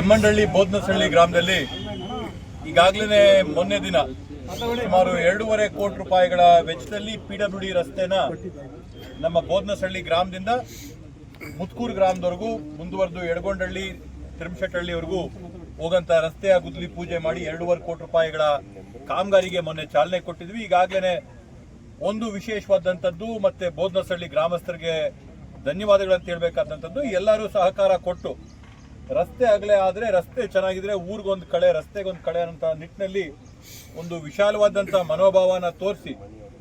ಎಮ್ಮಂಡಳ್ಳಿ ಬೋದ್ನಸಳ್ಳಿ ಗ್ರಾಮದಲ್ಲಿ ಈಗಾಗಲೇ ಮೊನ್ನೆ ದಿನ ಸುಮಾರು ಎರಡೂವರೆ ಕೋಟಿ ರೂಪಾಯಿಗಳ ವೆಚ್ಚದಲ್ಲಿ ಪಿಡಬ್ಲ್ಯೂಡಿ ರಸ್ತೆನ ನಮ್ಮ ಬೋದ್ನಸಳ್ಳಿ ಗ್ರಾಮದಿಂದ ಮುತ್ಕೂರು ಗ್ರಾಮದವರೆಗೂ, ಮುಂದುವರೆದು ಎಡಗೊಂಡಳ್ಳಿ ತಿರುಮಶೆಟ್ಟಹಳ್ಳಿವರೆಗೂ ಹೋಗಂತ ರಸ್ತೆಯ ಗುದ್ದಲಿ ಪೂಜೆ ಮಾಡಿ ಎರಡೂವರೆ ಕೋಟಿ ರೂಪಾಯಿಗಳ ಕಾಮಗಾರಿಗೆ ಮೊನ್ನೆ ಚಾಲನೆ ಕೊಟ್ಟಿದ್ವಿ. ಈಗಾಗಲೇ ಒಂದು ವಿಶೇಷವಾದಂಥದ್ದು ಮತ್ತೆ ಬೋದ್ನಸಳ್ಳಿ ಗ್ರಾಮಸ್ಥರಿಗೆ ಧನ್ಯವಾದಗಳಂತ ಹೇಳ್ಬೇಕಾದಂಥದ್ದು. ಎಲ್ಲರೂ ಸಹಕಾರ ಕೊಟ್ಟು ರಸ್ತೆ ಆಗಲೇ ಆದ್ರೆ ರಸ್ತೆ ಚೆನ್ನಾಗಿದ್ರೆ ಊರಿಗೊಂದು ಕಳೆ, ರಸ್ತೆಗೊಂದು ಕಳೆ ಅಂತ ನಿಟ್ಟಿನಲ್ಲಿ ಒಂದು ವಿಶಾಲವಾದಂಥ ಮನೋಭಾವನ ತೋರಿಸಿ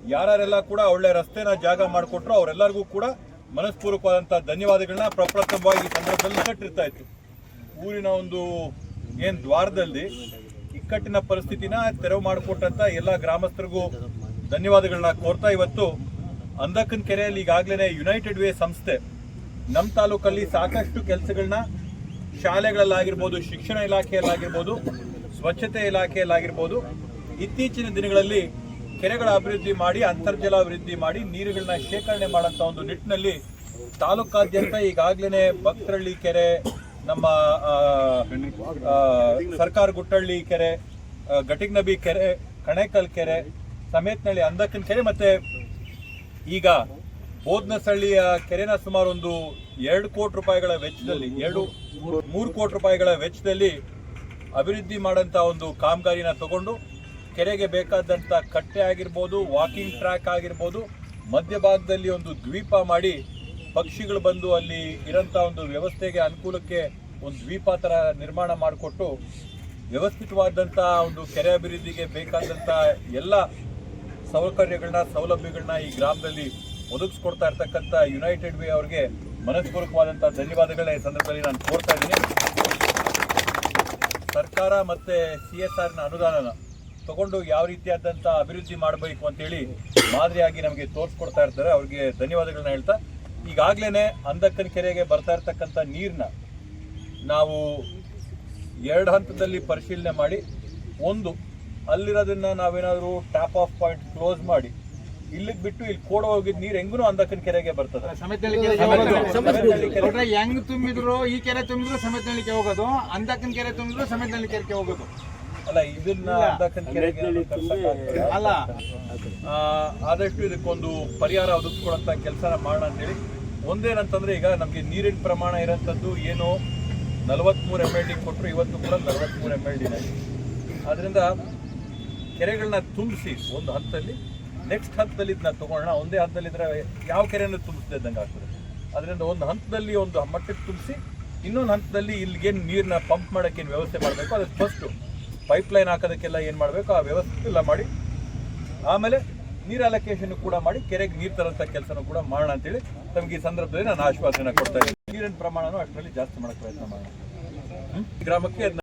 ಯಾರ್ಯಾರೆಲ್ಲ ಕೂಡ ಒಳ್ಳೆ ರಸ್ತೆನ ಜಾಗ ಮಾಡಿಕೊಟ್ರು ಅವರೆಲ್ಲರಿಗೂ ಕೂಡ ಮನಸ್ಪೂರ್ವಕವಾದಂಥ ಧನ್ಯವಾದಗಳನ್ನ ಪ್ರಪ್ರಥಮವಾಗಿ ಸಂದರ್ಭದಲ್ಲಿ ಕಟ್ಟಿರ್ತಾ ಇತ್ತು ಊರಿನ ಒಂದು ಏನು ದ್ವಾರದಲ್ಲಿ ಇಕ್ಕಟ್ಟಿನ ಪರಿಸ್ಥಿತಿನ ತೆರವು ಮಾಡಿಕೊಟ್ಟಂತ ಎಲ್ಲ ಗ್ರಾಮಸ್ಥರಿಗೂ ಧನ್ಯವಾದಗಳನ್ನ ಕೋರ್ತಾ ಇವತ್ತು ಅಂದಕ್ಕನ್ ಕೆರೆಯಲ್ಲಿ ಈಗಾಗಲೇ ಯುನೈಟೆಡ್ ವೇ ಸಂಸ್ಥೆ ನಮ್ಮ ತಾಲೂಕಲ್ಲಿ ಸಾಕಷ್ಟು ಕೆಲಸಗಳನ್ನ ಶಾಲೆಗಳಲ್ಲಾಗಿರ್ಬೋದು, ಶಿಕ್ಷಣ ಇಲಾಖೆಯಲ್ಲಾಗಿರ್ಬೋದು, ಸ್ವಚ್ಛತೆ ಇಲಾಖೆಯಲ್ಲಾಗಿರ್ಬೋದು, ಇತ್ತೀಚಿನ ದಿನಗಳಲ್ಲಿ ಕೆರೆಗಳ ಅಭಿವೃದ್ಧಿ ಮಾಡಿ, ಅಂತರ್ಜಲ ಅಭಿವೃದ್ಧಿ ಮಾಡಿ, ನೀರುಗಳನ್ನ ಶೇಖರಣೆ ಮಾಡೋಂಥ ಒಂದು ನಿಟ್ಟಿನಲ್ಲಿ ತಾಲೂಕಾದ್ಯಂತ ಈಗಾಗಲೇ ಭಕ್ತರಳ್ಳಿ ಕೆರೆ, ನಮ್ಮ ಸರ್ಕಾರ ಗುಟ್ಟಳ್ಳಿ ಕೆರೆ ಗಟಿಗ್ನಬಿ ಕೆರೆ, ಕಣೇಕಲ್ ಕೆರೆ ಸಮೇತನಹಳ್ಳಿ ಅಂದಕ್ಕನ ಕೆರೆ ಮತ್ತೆ ಈಗ ಬೋದ್ನಸಳ್ಳಿಯ ಕೆರೆನ ಸುಮಾರು ಒಂದು ಎರಡು ಕೋಟಿ ರೂಪಾಯಿಗಳ ವೆಚ್ಚದಲ್ಲಿ, ಎರಡು, ಮೂರು ಕೋಟಿ ರೂಪಾಯಿಗಳ ವೆಚ್ಚದಲ್ಲಿ ಅಭಿವೃದ್ಧಿ ಮಾಡೋಂಥ ಒಂದು ಕಾಮಗಾರಿನ ತಗೊಂಡು ಕೆರೆಗೆ ಬೇಕಾದಂಥ ಕಟ್ಟೆ ಆಗಿರ್ಬೋದು ವಾಕಿಂಗ್ ಟ್ರ್ಯಾಕ್ ಆಗಿರ್ಬೋದು ಮಧ್ಯಭಾಗದಲ್ಲಿ ಒಂದು ದ್ವೀಪ ಮಾಡಿ ಪಕ್ಷಿಗಳು ಬಂದು ಅಲ್ಲಿ ಇರೋಂಥ ಒಂದು ವ್ಯವಸ್ಥೆಗೆ ಅನುಕೂಲಕ್ಕೆ ಒಂದು ದ್ವೀಪ ಥರ ನಿರ್ಮಾಣ ಮಾಡಿಕೊಟ್ಟು ವ್ಯವಸ್ಥಿತವಾದಂಥ ಒಂದು ಕೆರೆ ಅಭಿವೃದ್ಧಿಗೆ ಬೇಕಾದಂಥ ಎಲ್ಲ ಸೌಕರ್ಯಗಳನ್ನ, ಸೌಲಭ್ಯಗಳನ್ನ ಈ ಗ್ರಾಮದಲ್ಲಿ ಒದಗಿಸ್ಕೊಡ್ತಾ ಇರ್ತಕ್ಕಂಥ ಯುನೈಟೆಡ್ ವೇ ಅವರಿಗೆ ಮನಸ್ಪೂರ್ವಕವಾದಂಥ ಧನ್ಯವಾದಗಳನ್ನ ಈ ಸಂದರ್ಭದಲ್ಲಿ ನಾನು ಕೋರ್ತಾ ಇದ್ದೀನಿ. ಸರ್ಕಾರ ಮತ್ತು ಸಿ ಎಸ್ ಆರ್ನ ಅನುದಾನನ ತಗೊಂಡು ಯಾವ ರೀತಿಯಾದಂಥ ಅಭಿವೃದ್ಧಿ ಮಾಡಬೇಕು ಅಂತೇಳಿ ಮಾದರಿಯಾಗಿ ನಮಗೆ ತೋರಿಸ್ಕೊಡ್ತಾ ಇರ್ತಾರೆ. ಅವ್ರಿಗೆ ಧನ್ಯವಾದಗಳನ್ನ ಹೇಳ್ತಾ ಈಗಾಗಲೇ ಅಂದಕ್ಕನ ಕೆರೆಗೆ ಬರ್ತಾ ಇರ್ತಕ್ಕಂಥ ನೀರನ್ನ ನಾವು ಎರಡು ಹಂತದಲ್ಲಿ ಪರಿಶೀಲನೆ ಮಾಡಿ, ಒಂದು ಅಲ್ಲಿರೋದನ್ನ ನಾವೇನಾದರೂ ಟ್ಯಾಪ್ ಆಫ್ ಪಾಯಿಂಟ್ ಕ್ಲೋಸ್ ಮಾಡಿ ಇಲ್ಲಿಗೆ ಬಿಟ್ಟು ಇಲ್ಲಿ ಕೋಡ ಹೋಗಿದ್ ನೀರ್ ಹೆಂಗೂ ಅಂದಕ್ಕನ ಕೆರೆಗೆ ಬರ್ತದೆ. ಹೆಂಗ್ ತುಂಬಿದ್ರು ಈ ಕೆರೆ ತುಂಬಿದ್ರು ಸಮೇತನಹಳ್ಳಿಗೆ ಹೋಗೋದು. ಅಂದಕ್ಕನ ಕೆರೆ ತುಂಬಿದ್ರು ಸಮೇತನಹಳ್ಳಿ ಕೆರೆಗೆ ಹೋಗೋದು. ಅಲ್ಲ ಇದನ್ನ ಅಂದಕ್ಕನ ಕೆರೆಗೆ ಅಲ್ಲ. ಆ, ಆದಷ್ಟು ಇದಕ್ಕೊಂದು ಪರಿಹಾರ ಒದಗಿಸ್ಕೊಡಂತ ಕೆಲಸನ ಮಾಡೋಣ ಅಂತೇಳಿ. ಒಂದೇನಂತಂದ್ರೆ ಈಗ ನಮಗೆ ನೀರಿನ ಪ್ರಮಾಣ ಇರೋಂಥದ್ದು ಏನು ನಲವತ್ಮೂರು ಎಂ ಎಲ್ ಡಿ ಕೊಟ್ಟರು ಇವತ್ತು ಕೂಡ ನಲವತ್ಮೂರು ಎಂ ಎಲ್ ಡಿನೇ ಅದರಿಂದ ಕೆರೆಗಳನ್ನ ತುಂಬಿಸಿ ಒಂದು ಹಂತದಲ್ಲಿ ನೆಕ್ಸ್ಟ್ ಹಂತದಲ್ಲಿ ಇದನ್ನ ತಗೊಳ್ಳೋಣ. ಒಂದೇ ಹಂತದಲ್ಲಿ ಇದ್ರೆ ಯಾವ ಕೆರೆಯನ್ನು ತುಂಬಿಸ್ತಾ ಇದ್ದಂಗೆ ಆಗ್ತದೆ. ಅದರಿಂದ ಒಂದು ಹಂತದಲ್ಲಿ ಒಂದು ಮಟ್ಟಕ್ಕೆ ತುಂಬಿಸಿ, ಇನ್ನೊಂದು ಹಂತದಲ್ಲಿ ಇಲ್ಲಿಗೇನು ನೀರನ್ನ ಪಂಪ್ ಮಾಡೋಕ್ಕೆ ಏನು ವ್ಯವಸ್ಥೆ ಮಾಡಬೇಕು? ಅದಕ್ಕೆ ಫಸ್ಟು ಪೈಪ್ ಲೈನ್ ಹಾಕೋದಕ್ಕೆಲ್ಲ ಏನು ಮಾಡಬೇಕು? ಆ ವ್ಯವಸ್ಥೆ ಎಲ್ಲ ಮಾಡಿ, ಆಮೇಲೆ ನೀರು ಅಲೋಕೇಶನ್ ಕೂಡ ಮಾಡಿ, ಕೆರೆಗೆ ನೀರು ತರೋಂಥ ಕೆಲಸನೂ ಕೂಡ ಮಾಡೋಣ ಅಂತೇಳಿ ತಮಗೆ ಈ ಸಂದರ್ಭದಲ್ಲಿ ನಾನು ಆಶ್ವಾಸನೆ ಕೊಡ್ತಾ ಇದ್ದೀನಿ. ನೀರಿನ ಪ್ರಮಾಣನೂ ಅಷ್ಟರಲ್ಲಿ ಜಾಸ್ತಿ ಮಾಡೋಕ್ಕೆ ಪ್ರಯತ್ನ ಮಾಡೋಣ. ಗ್ರಾಮಕ್ಕೆ